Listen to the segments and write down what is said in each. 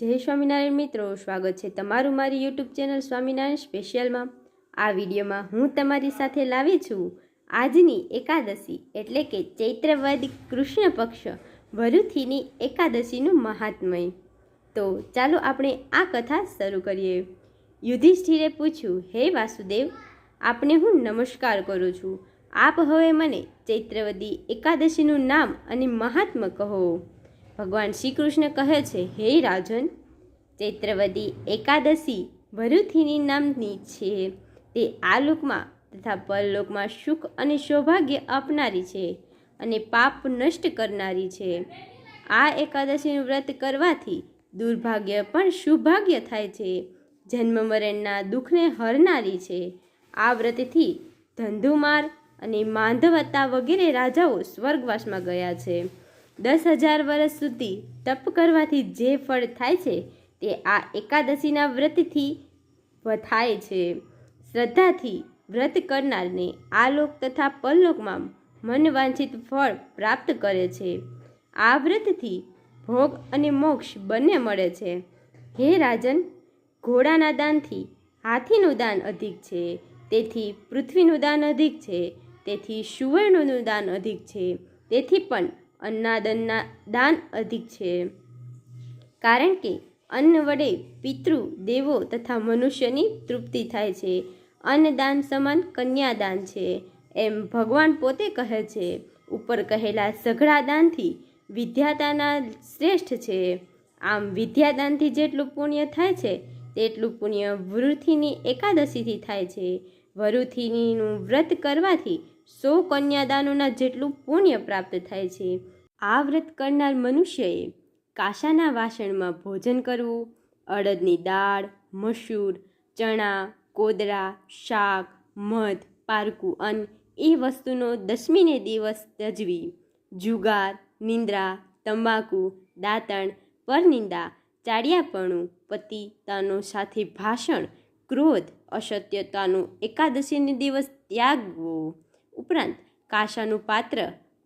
જય સ્વામિનારાયણ મિત્રો, સ્વાગત છે તમારું મારી યુટ્યુબ ચેનલ સ્વામિનારાયણ સ્પેશિયલમાં. આ વિડીયોમાં હું તમારી સાથે લાવી છું આજની એકાદશી, એટલે કે ચૈત્રવદ કૃષ્ણ પક્ષ વરુથીની એકાદશીનું મહાત્મય. તો ચાલો આપણે આ કથા શરૂ કરીએ. યુધિષ્ઠિરે પૂછ્યું, હે વાસુદેવ, આપને હું નમસ્કાર કરું છું. આપ હવે મને ચૈત્રવદી એકાદશીનું નામ અને મહાત્મ કહો. ભગવાન શ્રી કૃષ્ણ કહે છે, હે રાજન, ચૈત્રવદી એકાદશી વરુથીની નામની છે. તે આ લોકમાં તથા પરલોકમાં સુખ અને સૌભાગ્ય આપનારી છે અને પાપ નષ્ટ કરનારી છે. આ એકાદશીનું વ્રત કરવાથી દુર્ભાગ્ય પણ સૌભાગ્ય થાય છે. જન્મ મરણના દુઃખને હરનારી છે. આ વ્રતથી ધંધુમાર અને માંધવતા વગેરે રાજાઓ સ્વર્ગવાસમાં ગયા છે. દસ હજાર વર્ષ સુધી તપ કરવાથી જે ફળ થાય છે, તે આ એકાદશીના વ્રતથી થાય છે. શ્રદ્ધાથી વ્રત કરનારને આ લોક તથા પરલોકમાં મનવાંછિત ફળ પ્રાપ્ત કરે છે. આ વ્રતથી ભોગ અને મોક્ષ બંને મળે છે. હે રાજન, ઘોડાના દાનથી હાથીનું દાન અધિક છે, તેથી પૃથ્વીનું દાન અધિક છે, તેથી સુવર્ણનું દાન અધિક છે, તેથી પણ અન્નાદનના દાન અધિક છે. કારણ કે અન્ન વડે પિતૃ, દેવો તથા મનુષ્યની તૃપ્તિ થાય છે. અન્નદાન સમાન કન્યાદાન છે. એમ ભગવાન પોતે કહે છે. ઉપર કહેલા સઘળા દાનથી વિદ્યાદાના શ્રેષ્ઠ છે. આમ વિદ્યાદાનથી જેટલું પુણ્ય થાય છે, તેટલું પુણ્ય વૃદ્ધિની એકાદશીથી થાય છે. વરુથીનીનું વ્રત કરવાથી સો કન્યાદાનોના જેટલું પુણ્ય પ્રાપ્ત થાય છે. આ વ્રત કરનાર મનુષ્યએ કાશાના વાસણમાં ભોજન કરવું, અડદની દાળ, મસૂર, ચણા, કોદરા, શાક, મધ, પારકું અન્ન એ વસ્તુનો દસમીને દિવસ તજવી જુગાર, નિંદ્રા, તંબાકુ, દાંતણ, પરનિંદા, ચાડિયાપણું પતિ તાનો સાથે ભાષણ ક્રોધ, અસત્યતાનો એકાદશીને દિવસ ત્યાગવો. ઉપરાંત કાશાનું પાત્ર,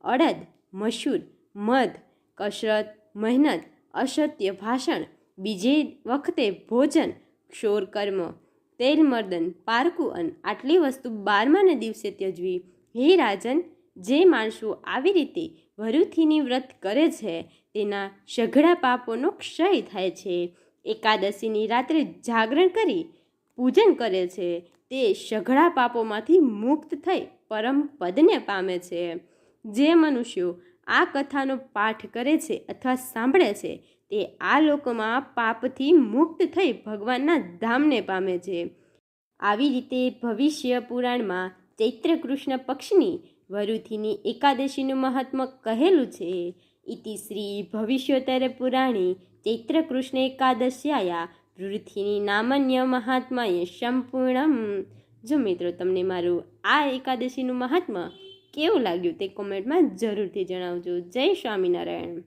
અડદ, મસૂર, મધ, કસરત, મહેનત, અસત્ય ભાષણ, બીજે વખતે ભોજન ક્ષોર કર્મ તેલ મર્દન પારકું અન્ન, આટલી વસ્તુ બારમાને દિવસે ત્યજવી. હે રાજન, જે માણસો આવી રીતે વરુથીની વ્રત કરે છે, તેના સઘળા પાપોનો ક્ષય થાય છે. એકાદશીની રાત્રે જાગરણ કરી પૂજન કરે છે, તે સઘળા પાપોમાંથી મુક્ત થઈ પરમ પદને પામે છે. જે મનુષ્યો આ કથાનો પાઠ કરે છે અથવા સાંભળે છે, તે આ લોકમાં પાપથી મુક્ત થઈ ભગવાનના ધામને પામે છે. આવી રીતે ભવિષ્ય પુરાણમાં ચૈત્ર કૃષ્ણ પક્ષની વરુથીની એકાદશીનું મહાત્મ કહેલું છે. ઇતિ શ્રી ભવિષ્યોત્તર પુરાણી ચૈત્ર કૃષ્ણ એકાદશ્યાયા વૃથીની નામન્ય મહાત્માએ સંપૂર્ણમ. જો મિત્રો, તમને મારું આ એકાદશીનું મહાત્મા કેવું લાગ્યું તે કોમેન્ટમાં જરૂરથી જણાવજો. જય સ્વામિનારાયણ.